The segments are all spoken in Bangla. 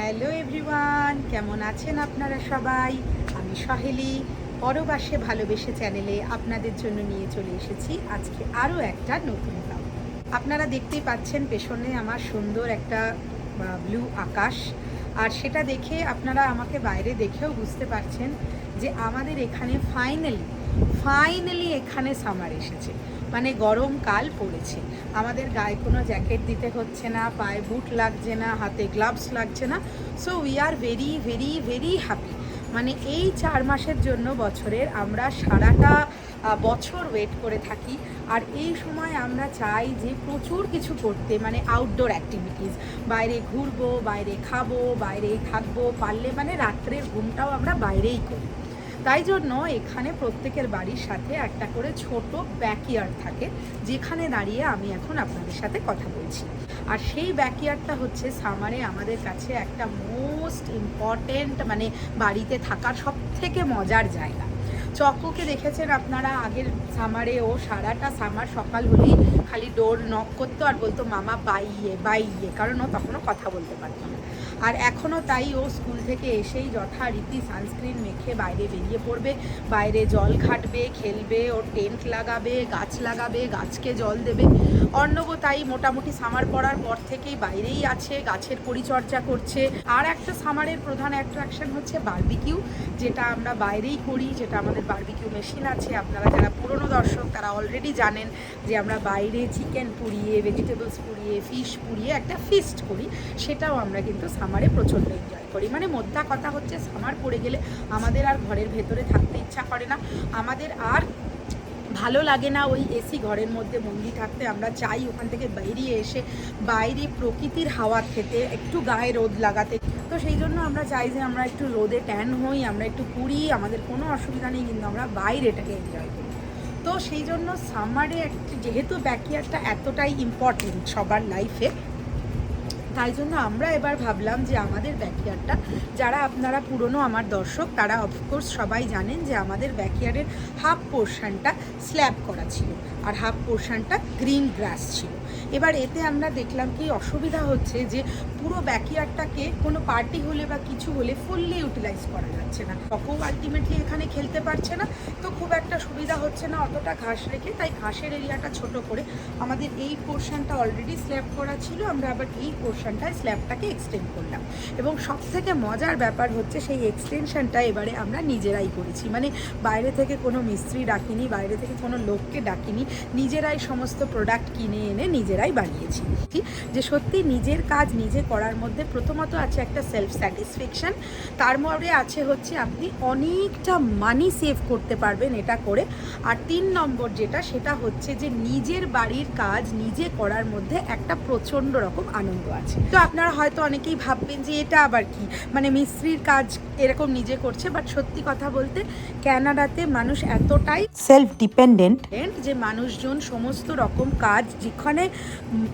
হ্যালো এভরিওয়ান, কেমন আছেন আপনারা সবাই? আমি সহেলি, পরবাসে ভালোবেসে চ্যানেলে আপনাদের জন্য নিয়ে চলে এসেছি আজকে আরও একটা নতুন ব্লগ আপনারা দেখতেই পাচ্ছেন পেছনে আমার সুন্দর একটা ব্লু আকাশ। আর সেটা দেখে আপনারা আমাকে বাইরে দেখেও বুঝতে পারছেন যে আমাদের এখানে ফাইনালি ফাইনালি এখানে সামার এসেছে। মানে গরমকাল পড়েছে। আমাদের গায়ে কোনো জ্যাকেট দিতে হচ্ছে না, পায়ে বুট লাগছে না, হাতে গ্লাভস লাগছে না। So we are very very very happy মানে এই চার মাসের জন্য বছরের আমরা সারাটা বছর ওয়েট করে থাকি। আর এই সময় আমরা চাই যে প্রচুর কিছু করতে মানে আউটডোর অ্যাক্টিভিটিস বাইরে ঘুরবো, বাইরে খাব বাইরেই থাকব, পারলে মানে রাত্রের ঘুমটাও আমরা বাইরেই করি। তাই জন্য এখানে প্রত্যেকের বাড়ির সাথে একটা করে ছোট ব্যাকইয়ার্ড থাকে, যেখানে দাঁড়িয়ে আমি এখন আপনাদের সাথে কথা বলছি। আর সেই ব্যাকইয়ার্ডটা হচ্ছে সামারে আমাদের কাছে একটা মোস্ট ইম্পর্টেন্ট মানে বাড়িতে থাকার সব থেকে মজার জায়গা। চক্ককে দেখেছেন আপনারা? আগের সামারে ও সারাটা সামার সকাল হলেই খালি ডোর নক করতো আর বলতো, মামা, বাইয়ে বাইয়ে। কারণ ও তখনও কথা বলতে পারতো না। আর এখনও তাই ও স্কুল থেকে এসেই যথারীতি সানস্ক্রিন মেখে বাইরে বেরিয়ে পড়বে। বাইরে জল ঘাটবে, খেলবে, ওর টেন্ট লাগাবে, গাছ লাগাবে, গাছকে জল দেবে। অর্ণব তাই মোটামুটি সামার পড়ার পর থেকেই বাইরেই আছে, গাছের পরিচর্যা করছে। আর একটা সামারের প্রধান অ্যাট্রাকশন হচ্ছে বারবিকিউ যেটা আমরা বাইরেই করি, যেটা আমাদের বার্বিকিউ মেশিন আছে। আপনারা যারা পুরনো দর্শক, তারা অলরেডি জানেন যে আমরা বাইরে চিকেন পুড়িয়ে ভেজিটেবলস পুড়িয়ে ফিশ পুড়িয়ে একটা ফিস্ট করি। সেটাও আমরা কিন্তু সামারে প্রচণ্ড এনজয় করি। মানে মোদ্দা কথা হচ্ছে সামার পড়ে গেলে আমাদের আর ঘরের ভেতরে থাকতে ইচ্ছা করে না। আমাদের আর ভালো লাগে না ওই এসি ঘরের মধ্যে বন্দি থাকতে। আমরা চাই ওখান থেকে বেরিয়ে এসে বাইরে প্রকৃতির হাওয়া খেতে, একটু গায়ে রোদ লাগাতে। তো সেই জন্য আমরা চাই যে আমরা একটু রোদে ট্যান হই, আমরা একটু পুড়ি, আমাদের কোনো অসুবিধা নেই, কিন্তু আমরা বাইরেটাকে এনজয় করি। তো সেই জন্য সামারে একটি, যেহেতু ব্যাকয়ার্ডটা এতটাই ইম্পর্টেন্ট সবার লাইফে তাই জন্য আমরা এবার ভাবলাম যে আমাদের ব্যাকয়ার্ডটা যারা আপনারা পুরনো আমার দর্শক, তারা অফকোর্স সবাই জানেন যে আমাদের ব্যাকয়ার্ডের হাফ পোর্শনটা স্ল্যাব করা ছিল। আর হাফ পোর্শনটা গ্রিন গ্রাস ছিল। এবার এতে আমরা দেখলাম কি অসুবিধা হচ্ছে যে পুরো ব্যাকয়ার্ডটাকে কোনো পার্টি হলে বা কিছু হলে ফুললি ইউটিলাইজ করা যাচ্ছে না। তখন আলটিমেটলি এখানে খেলতে পারছে না, তো খুব একটা সুবিধা হচ্ছে না অতটা ঘাস রেখে। তাই ঘাসের এরিয়াটা ছোট করে আমাদের এই পোর্শনটা অলরেডি স্ল্যাব করা ছিল, আমরা আবার এই পোর্শনটায় স্ল্যাবটাকে এক্সটেন্ড করলাম। এবং সব থেকে মজার ব্যাপার হচ্ছে সেই এক্সটেনশনটা এবারে আমরা নিজেরাই করেছি। মানে বাইরে থেকে কোনো মিস্ত্রি ডাকিনি, বাইরে থেকে কোনো লোককে ডাকিনি, নিজেরাই সমস্ত প্রোডাক্ট কিনে এনে নিজেরাই বানিয়েছি। যে সত্যি নিজের কাজ নিজে করার মধ্যে প্রথমত আছে একটা সেলফ স্যাটিসফ্যাকশন তার মধ্যে আছে হচ্ছে আপনি অনেকটা মানি সেভ করতে পারবেন এটা করে। আর তিন নম্বর যেটা সেটা হচ্ছে যে নিজের বাড়ির কাজ নিজে করার মধ্যে একটা প্রচণ্ড রকম আনন্দ আছে। তো আপনারা হয়তো অনেকেই ভাববেন যে এটা আবার কি? মানে মিস্ত্রির কাজ এরকম নিজে করছে বাট সত্যি কথা বলতে ক্যানাডাতে মানুষ এতটাই সেলফ ডিপেন্ডেন্ট যে মানুষজন সমস্ত রকম কাজ যেখানে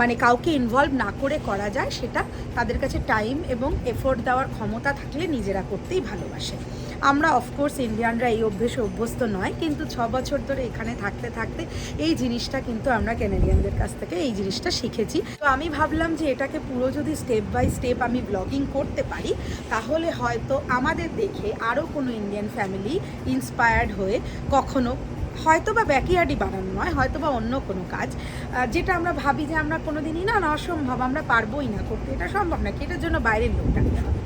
মানে কাউকে ইনভলভ না করে করা যায়, সেটা তাদের কাছে টাইম এবং এফোর্ট দেওয়ার ক্ষমতা থাকলে নিজেরা করতেই ভালোবাসে। আমরা অফকোর্স ইন্ডিয়ানরা এই অভ্যেসে অভ্যস্ত নয়, কিন্তু ছ বছর ধরে এখানে থাকতে থাকতে এই জিনিসটা কিন্তু আমরা ক্যানাডিয়ানদের কাছ থেকে এই জিনিসটা শিখেছি। তো আমি ভাবলাম যে এটাকে পুরো যদি স্টেপ বাই স্টেপ আমি ব্লগিং করতে পারি, তাহলে হয়তো আমাদের দেখে আরও কোনো ইন্ডিয়ান ফ্যামিলি ইন্সপায়ার্ড হয়ে কখনো হয়তো বা ব্যাকইয়ার্ডই বানানো নয় হয়তো বা অন্য কোনো কাজ যেটা আমরা ভাবি যে আমরা কোনো দিনই না অসম্ভব, আমরা পারবোই না করতে। এটা সম্ভব না কি এটার জন্য বাইরের লোক ডাকতে হবে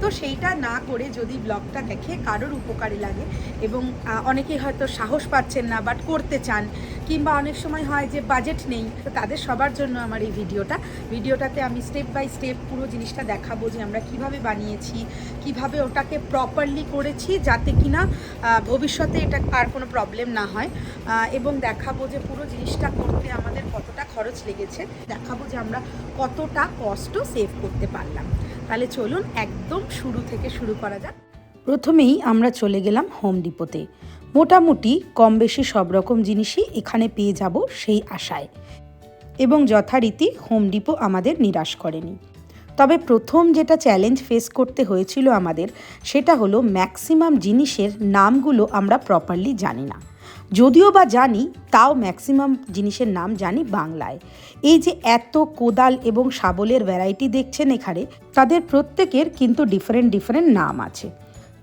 তো সেইটা না করে যদি ব্লগটা দেখে কারোর উপকারে লাগে এবং অনেকেই হয়তো সাহস পাচ্ছেন না বাট করতে চান, কিংবা অনেক সময় হয় যে বাজেট নেই, তো তাদের সবার জন্য আমার এই ভিডিওটা। ভিডিওটাতে আমি স্টেপ বাই স্টেপ পুরো জিনিসটা দেখাবো যে আমরা কীভাবে বানিয়েছি, কীভাবে ওটাকে প্রপারলি করেছি যাতে কিনা ভবিষ্যতে এটা আর কোনো প্রবলেম না হয়। এবং দেখাবো যে পুরো জিনিসটা করতে আমাদের কতটা খরচ লেগেছে, দেখাবো যে আমরা কতটা কষ্ট সেভ করতে পারলাম। তাহলে চলুন একদম শুরু থেকে শুরু করা যাক। প্রথমেই আমরা চলে গেলাম হোম ডিপোতে মোটামুটি কম বেশি সব রকম জিনিসই এখানে পেয়ে যাব সেই আশায়। এবং যথারীতি হোম ডিপো আমাদের নিরাশ করেনি। তবে প্রথম যেটা চ্যালেঞ্জ ফেস করতে হয়েছিল আমাদের, সেটা হলো ম্যাক্সিমাম জিনিসের নামগুলো আমরা প্রপারলি জানি না। যদিও বা জানি, তাও ম্যাক্সিমাম জিনিসের নাম জানি বাংলায়। এই যে এত কোদাল এবং শাবলের ভ্যারাইটি দেখছেন এখানে, তাদের প্রত্যেকের কিন্তু ডিফারেন্ট ডিফারেন্ট নাম আছে।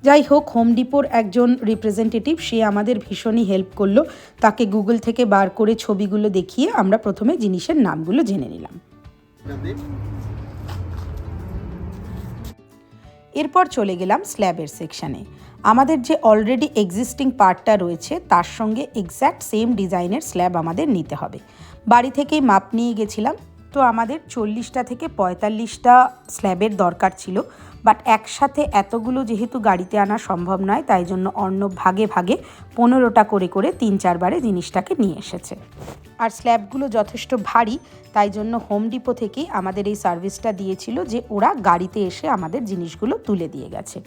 যাই হোক হোম ডিপোর একজন রিপ্রেজেন্টেটিভ সে আমাদের ভীষণই হেল্প করল। তাকে গুগল থেকে বার করে ছবিগুলো দেখিয়ে আমরা প্রথমে জিনিসের নামগুলো জেনে নিলাম। এরপর চলে গেলাম স্ল্যাবের সেকশানে। আমাদের যে অলরেডি এক্সিস্টিং পার্টটা রয়েছে, তার সঙ্গে এক্স্যাক্ট সেম ডিজাইনের স্ল্যাব আমাদের নিতে হবে। বাড়ি থেকেই মাপ নিয়ে গেছিলাম তো আমাদের চল্লিশটা থেকে পঁয়তাল্লিশটা স্ল্যাবের দরকার ছিল। বাট একসাথে এতগুলো যেহেতু গাড়িতে আনা সম্ভব নয়, তাই জন্য অন্য ভাগে ভাগে পনেরোটা করে করে তিন চারবারে জিনিসটাকে নিয়ে এসেছে। আর স্ল্যাবগুলো যথেষ্ট ভারী, তাই জন্য হোম ডিপো থেকেই আমাদের এই সার্ভিসটা দিয়েছিল যে ওরা গাড়িতে এসে আমাদের জিনিসগুলো তুলে দিয়ে গেছে।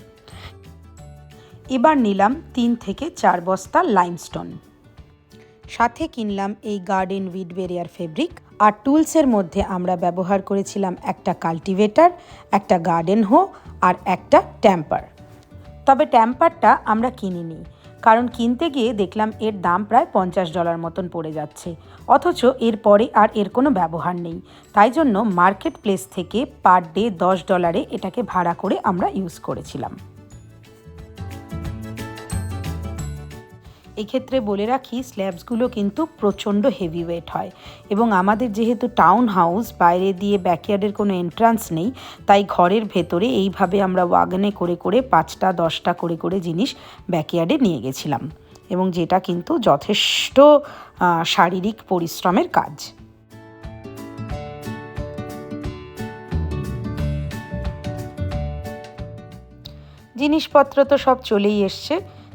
এবার নিলাম তিন থেকে চার বস্তা লাইমস্টোন সাথে কিনলাম এই গার্ডেন উইড বেরিয়ার ফেব্রিক আর টুলসের মধ্যে আমরা ব্যবহার করেছিলাম একটা কাল্টিভেটর, একটা গার্ডেন হো আর একটা ট্যাম্পার। তবে ট্যাম্পারটা আমরা কিনিনি, কারণ কিনতে গিয়ে দেখলাম এর দাম প্রায় পঞ্চাশ ডলার মতন পড়ে যাচ্ছে। অথচ এর পরে আর এর কোনো ব্যবহার নেই। তাই জন্য মার্কেট প্লেস থেকে পার ডে দশ ডলারে এটাকে ভাড়া করে আমরা ইউজ করেছিলাম। এক্ষেত্রে বলে রাখি স্ল্যাবসগুলো কিন্তু প্রচণ্ড হেভি ওয়েট হয়। এবং আমাদের যেহেতু টাউন হাউস বাইরে দিয়ে ব্যাকয়ার্ডের কোনো এন্ট্রান্স নেই, তাই ঘরের ভেতরে এইভাবে আমরা ওয়াগনে করে করে পাঁচটা, দশটা করে করে জিনিস ব্যাকয়ার্ডে নিয়ে গেছিলাম। এবং যেটা কিন্তু যথেষ্ট শারীরিক পরিশ্রমের কাজ। জিনিসপত্র তো সব চলেই এসছে।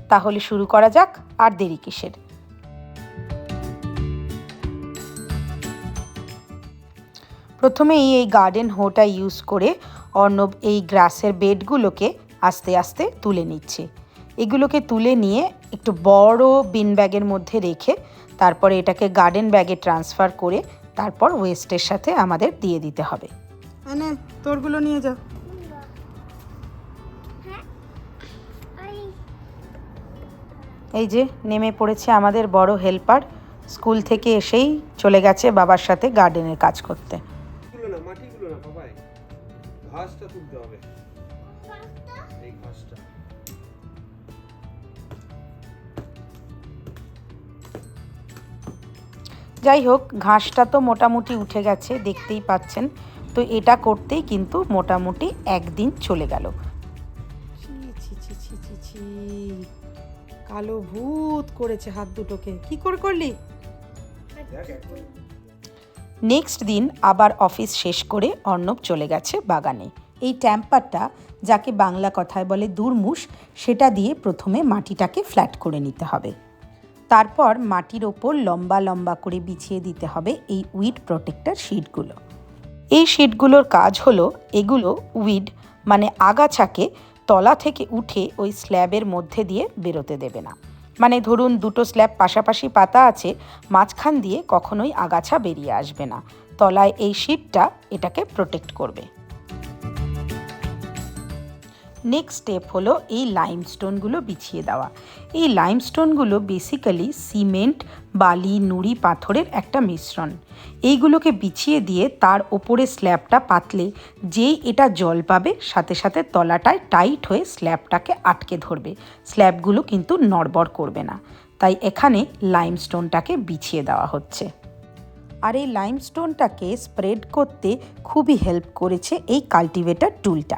তাহলে শুরু করা যাক আর দেরি কিসের? প্রথমেই এই গার্ডেন হোটা ইউজ করে অর্ণব এই গ্রাসের বেডগুলোকে আস্তে আস্তে তুলে নিচ্ছে। এগুলোকে তুলে নিয়ে একটু বড় বিন ব্যাগের মধ্যে রেখে তারপরে এটাকে গার্ডেন ব্যাগে ট্রান্সফার করে তারপর ওয়েস্টের সাথে আমাদের দিয়ে দিতে হবে। তোরগুলো নিয়ে যা। এই যে নেমে পড়েছে আমাদের বড় হেল্পার স্কুল থেকে এসেই চলে গেছে বাবার সাথে গার্ডেনের কাজ করতে। গুলো না মাটিগুলো না বাবাই। ঘাসটা তুলতে হবে। এই ঘাসটা। যাই হোক ঘাসটা তো মোটামুটি উঠে গেছে দেখতেই পাচ্ছেন। তো এটা করতেই কিন্তু মোটামুটি একদিন চলে গেল। ছি ছি ছি ছি ছি ছি। কালো ভূত করেছে হাত দুটোকে। কি করে করলি? নেক্সট দিন আবার অফিস শেষ করে অর্ণব চলে গেছে বাগানে। এই ট্যাম্পারটা, যাকে বাংলা কথায় বলে দুর্মুষ, সেটা দিয়ে প্রথমে মাটিটাকে ফ্ল্যাট করে নিতে হবে। তারপর মাটির ওপর লম্বা লম্বা করে বিছিয়ে দিতে হবে এই উইড প্রোটেক্টর শিটগুলো। এই শিটগুলোর কাজ হলো, এগুলো উইড মানে আগাছাকে তলা থেকে উঠে ওই স্ল্যাবের মধ্যে দিয়ে বেরোতে দেবে না। মানে ধরুন দুটো স্ল্যাব পাশাপাশি পাতা আছে, মাঝখান দিয়ে কখনোই আগাছা বেরিয়ে আসবে না। তলায় এই শিটটা এটাকে প্রোটেক্ট করবে। নেক্সট স্টেপ হলো এই লাইমস্টোনগুলো বিছিয়ে দেওয়া। এই লাইমস্টোনগুলো বেসিক্যালি সিমেন্ট বালি, নুড়ি, পাথরের একটা মিশ্রণ। এইগুলোকে বিছিয়ে দিয়ে তার ওপরে স্ল্যাবটা পাতলে যেই এটা জল পাবে সাথে সাথে তলাটায় টাইট হয়ে স্ল্যাবটাকে আটকে ধরবে। স্ল্যাবগুলো কিন্তু নড়বড় করবে না। তাই এখানে লাইমস্টোনটাকে বিছিয়ে দেওয়া হচ্ছে। আর এই লাইমস্টোনটাকে স্প্রেড করতে খুবই হেল্প করেছে এই কাল্টিভেটর টুলটা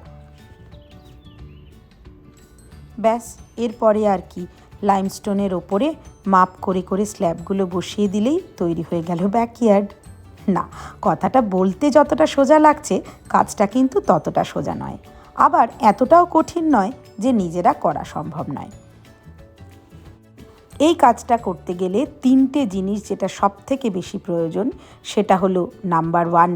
ব্যাস, এরপরে আর কি। লাইমস্টোনের ওপরে মাপ করে করে স্ল্যাবগুলো বসিয়ে দিলেই তৈরি হয়ে গেল ব্যাকইয়ার্ড না, কথাটা বলতে যতটা সোজা লাগছে, কাজটা কিন্তু ততটা সোজা নয়। আবার এতটাও কঠিন নয় যে নিজেরা করা সম্ভব নয়। এই কাজটা করতে গেলে তিনটে জিনিস যেটা সব থেকে বেশি প্রয়োজন, সেটা হলো নাম্বার ওয়ান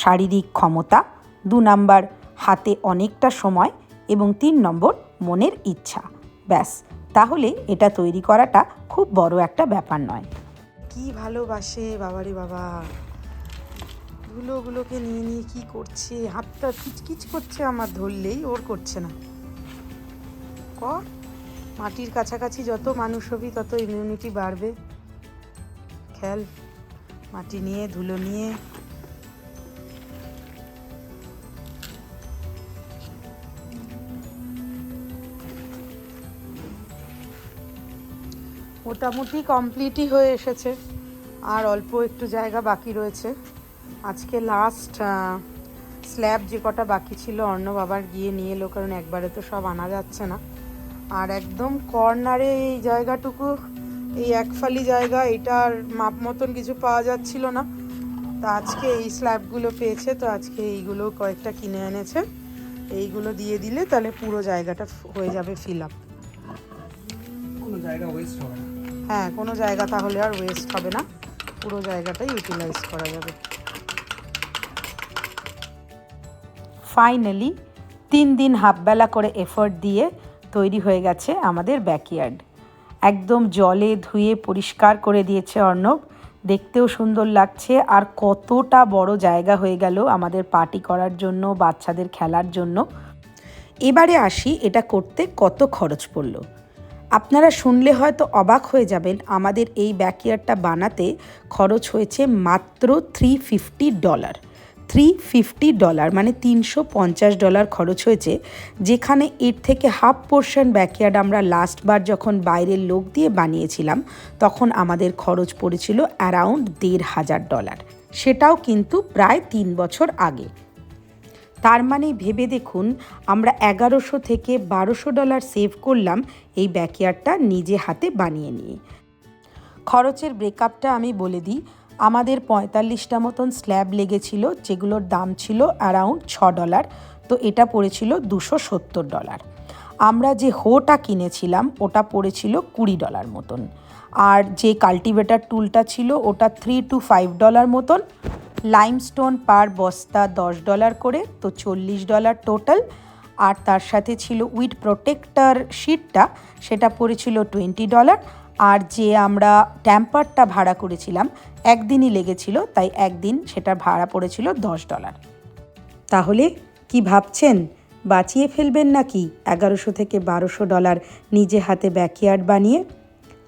শারীরিক ক্ষমতা, দু নাম্বার হাতে অনেকটা সময় এবং তিন নম্বর, মনের ইচ্ছা। ব্যাস, তাহলে এটা তৈরি করাটা খুব বড় একটা ব্যাপার নয়। কি ভালোবাসে বাবারে বাবা। ধুলোগুলোকে নিয়ে নিয়ে কি করছে? হাতটা কিচকিচ করছে আমার, ধরলেই ওর করছে না। কর মাটির কাছাকাছি যত মানুষ হবি, তত ইমিউনিটি বাড়বে। খেল, মাটি নিয়ে, ধুলো নিয়ে। মোটামুটি কমপ্লিটই হয়ে এসেছে। আর অল্প একটু জায়গা বাকি রয়েছে। আজকে লাস্ট স্ল্যাব যে কটা বাকি ছিল, অর্ণব আবার গিয়ে নিয়ে এলো, কারণ একবারে তো সব আনা যাচ্ছে না। আর একদম কর্নারে এই জায়গাটুকু, এই একফালি জায়গা, এটার মাপ মতন কিছু পাওয়া যাচ্ছিল না। তা আজকে এই স্ল্যাবগুলো পেয়েছে, তো আজকে এইগুলো কয়েকটা কিনে এনেছে। এইগুলো দিয়ে দিলে তাহলে পুরো জায়গাটা হয়ে যাবে ফিল আপ কোনো জায়গা ওয়েস্ট হবে না। হ্যাঁ কোনো জায়গা তাহলে আর ওয়েস্ট হবে না। পুরো জায়গাটাই ইউটিলাইজ করা যাবে। ফাইনালি তিন দিন হাফবেলা করে এফোর্ট দিয়ে তৈরি হয়ে গেছে আমাদের ব্যাকইয়ার্ড একদম জলে ধুয়ে পরিষ্কার করে দিয়েছে অর্ণব। দেখতেও সুন্দর লাগছে আর কতটা বড় জায়গা হয়ে গেল আমাদের পার্টি করার জন্য, বাচ্চাদের খেলার জন্য। এবারে আসি এটা করতে কত খরচ পড়ল। আপনারা শুনলে হয়তো অবাক হয়ে যাবেন, আমাদের এই ব্যাকইয়ার্ডটা বানাতে খরচ হয়েছে মাত্র three fifty dollar three fifty dollar মানে তিনশো পঞ্চাশ ডলার খরচ হয়েছে, যেখানে এর থেকে হাফ পোর্শন ব্যাকইয়ার্ড আমরা লাস্টবার যখন বাইরের লোক দিয়ে বানিয়েছিলাম, তখন আমাদের খরচ পড়েছিল অ্যারাউন্ড দেড় হাজার ডলার সেটাও কিন্তু প্রায় তিন বছর আগে। তার মানে ভেবে দেখুন, আমরা এগারোশো থেকে বারোশো ডলার সেভ করলাম এই ব্যাকইয়ার্ডটা নিজে হাতে বানিয়ে নিয়ে। খরচের ব্রেকআপটা আমি বলে দিই, আমাদের পঁয়তাল্লিশটা মতন স্ল্যাব লেগেছিল, যেগুলোর দাম ছিল অ্যারাউন্ড ছ ডলার, তো এটা পড়েছিল দুশো সত্তর ডলার। আমরা যে হোটা কিনেছিলাম, ওটা পড়েছিল কুড়ি ডলার মতন। আর যে কাল্টিভেটার টুলটা ছিল, ওটা থ্রি টু ফাইভ ডলার মতন। লাইমস্টোন পার বস্তা দশ ডলার করে, তো চল্লিশ ডলার টোটাল আর তার সাথে ছিল উইড প্রোটেক্টর শিটটা সেটা পড়েছিল টোয়েন্টি ডলার। আর যে আমরা ট্যাম্পারটা ভাড়া করেছিলাম, একদিনই লেগেছিল, তাই একদিন সেটা ভাড়া পড়েছিল দশ ডলার। তাহলে কি ভাবছেন? বাঁচিয়ে ফেলবেন নাকি এগারোশো থেকে বারোশো ডলার নিজে হাতে ব্যাকইয়ার্ড বানিয়ে?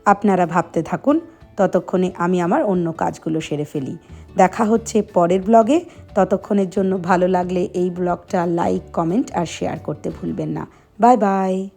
আপনারা ভাবতে থাকুন, ততক্ষণে আমি আমার অন্য কাজগুলো সেরে ফেলি। দেখা হচ্ছে পরের ব্লগে। ততক্ষণের জন্য ভালো লাগলে এই ব্লগটা লাইক, কমেন্ট আর শেয়ার করতে ভুলবেন না। Bye bye.